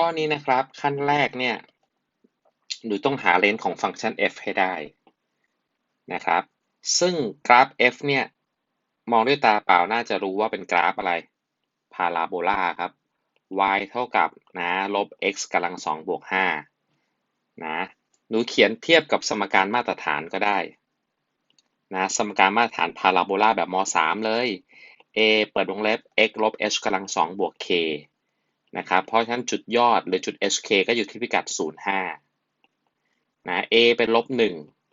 ข้อนี้นะครับ ขั้นแรกเนี่ยหนูต้องหาเลนส์ของฟังก์ชัน f ให้ได้นะครับ ซึ่งกราฟ f เนี่ยมองด้วยตาเปล่าน่าจะรู้ว่าเป็นกราฟอะไรพาราโบลาครับ y เท่ากับนะลบ x กำลังสองบวกห้านะหนูเขียนเทียบกับสมการมาตรฐานก็ได้นะสมการมาตรฐานพาราโบลาแบบม .3 เลย a เปิดวงเล็บ x ลบ h กำลังสองบวก k นะครับ เพราะฉะนั้นจุดยอดหรือจุด hk ก็อยู่ที่พิกัด 05 นะ a เป็นลบ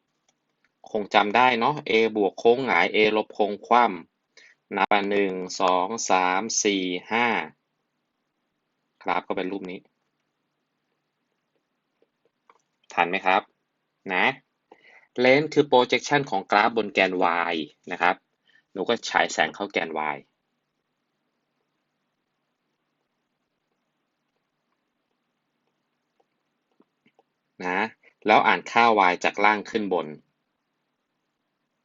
1 คงจำได้เนาะ a บวกโค้งหงาย a ลบโค้งคว่ำนับหนึ่งสองสามสี่ห้ากราฟก็เป็นรูปนี้ ทันไหมครับ นะเลนส์คือ projection ของกราฟบนแกน y นะครับ หนูก็ฉายแสงเข้าแกน y นะ แล้วอ่านค่า y จากล่างขึ้นบน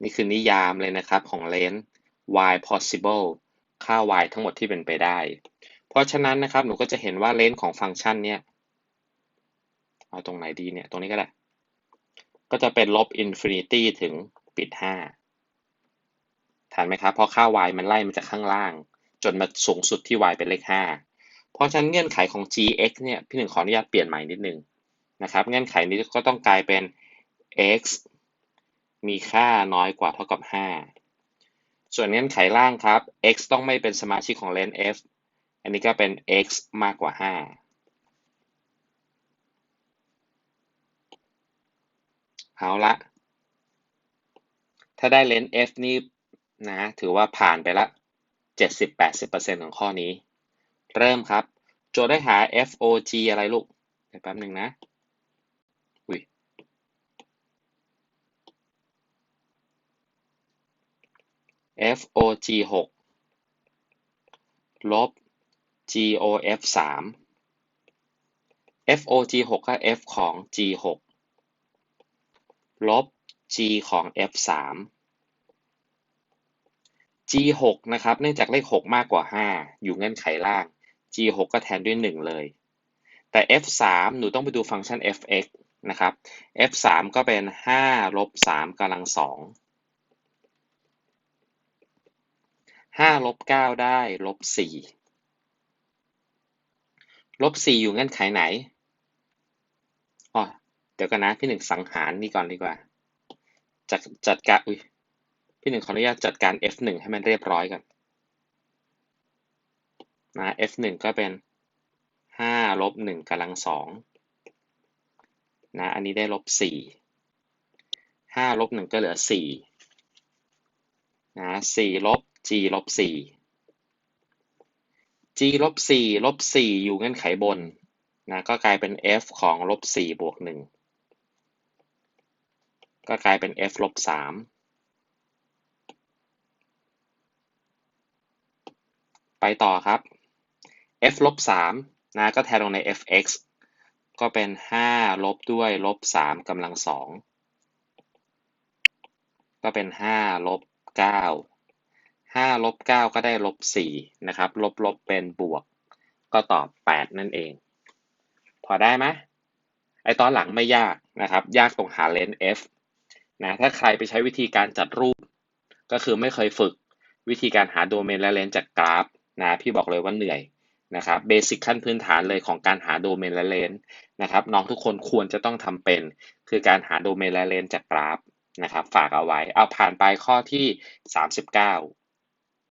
นี่คือนิยามเลยนะครับของเลนส์ y possible ค่า y ทั้งหมดที่เป็นไปได้ เพราะฉะนั้นนะครับหนูก็จะเห็นว่าเลนส์ของฟังก์ชันเนี้ยเอาตรงไหนดีเนี่ย ตรงนี้ก็ได้ ก็จะเป็นลบอินฟินิตี้ถึงปิด 5ทันไหมครับ เพราะค่า y มันไล่มาจากข้างล่าง จนมาสูงสุดที่ y เป็นเลข 5 เพราะฉะนั้นเงื่อนไขของ gx เนี่ย พี่หนึ่งขออนุญาตเปลี่ยนใหม่นิดนึง นะครับ เงื่อนไขนี้ก็ต้องกลายเป็น x มีค่าน้อยกว่าเท่ากับ 5 ส่วนเงื่อนไขล่างครับ x ต้องไม่เป็นสมาชิกของเลนส์ f อันนี้ก็เป็น x มากกว่า 5 เอาละ ถ้าได้เลนส์ f นี่นะ ถือว่าผ่านไปละ 70-80%ของข้อนี้ เริ่มครับ โจทย์ได้หา FOG อะไรลูก เดี๋ยวแป๊บหนึ่งนะ FOG 6ลบ GOF 3 FOG 6ก็ F ของ G 6ลบ G ของ F 3 G 6นะครับ เนื่องจากเลข6มากกว่า5อยู่เงื่อนไขล่าง G 6ก็แทนด้วย1เลย แต่ F 3หนูต้องไปดูฟังก์ชัน fx นะครับ F 3ก็เป็น5ลบ3กำลัง 2 5ลบ9ได้ลบ4ลบ4อยู่เงื่อนไขไหนอ๋อเดี๋ยวกันนะพี่หนึ่งสังหารนี่ก่อนดีกว่า จัดจัดการอุ้ยพี่หนึ่งขออนุญาตจัดการ F1 ให้มันเรียบร้อยก่อนนะ F1 ก็เป็น5ลบ1กำลัง2นะอันนี้ได้ลบ4 5ลบ1ก็เหลือ4นะ4ลบ g ลบ4 g ลบ4ลบ4อยู่เงื่อนไขบนนะก็กลายเป็น f ของลบ4บวก1ก็กลายเป็น f ลบ3ไปต่อครับ f ลบ3นะก็แทนลงใน fx ก็เป็น 5 ลบด้วยลบ3กำลัง 2 ก็เป็น 5 ลบ 9 5ลบ9ก็ได้ลบ4นะครับ ลบลบเป็นบวก ก็ตอบ 8 นั่นเอง พอได้ไหมไอตอนหลังไม่ยากนะครับ ยากตรงหาเลนส์ f นะถ้าใครไปใช้วิธีการจัดรูป ก็คือไม่เคยฝึกวิธีการหาโดเมนและเลนส์จากกราฟนะพี่บอกเลยว่าเหนื่อยนะครับเบสิกขั้นพื้นฐานเลยของการหาโดเมนและเลนส์นะครับน้องทุกคนควรจะต้องทำเป็น คือการหาโดเมนและเลนส์จากกราฟนะครับฝากเอาไว้ เอาผ่านไปข้อที่ 39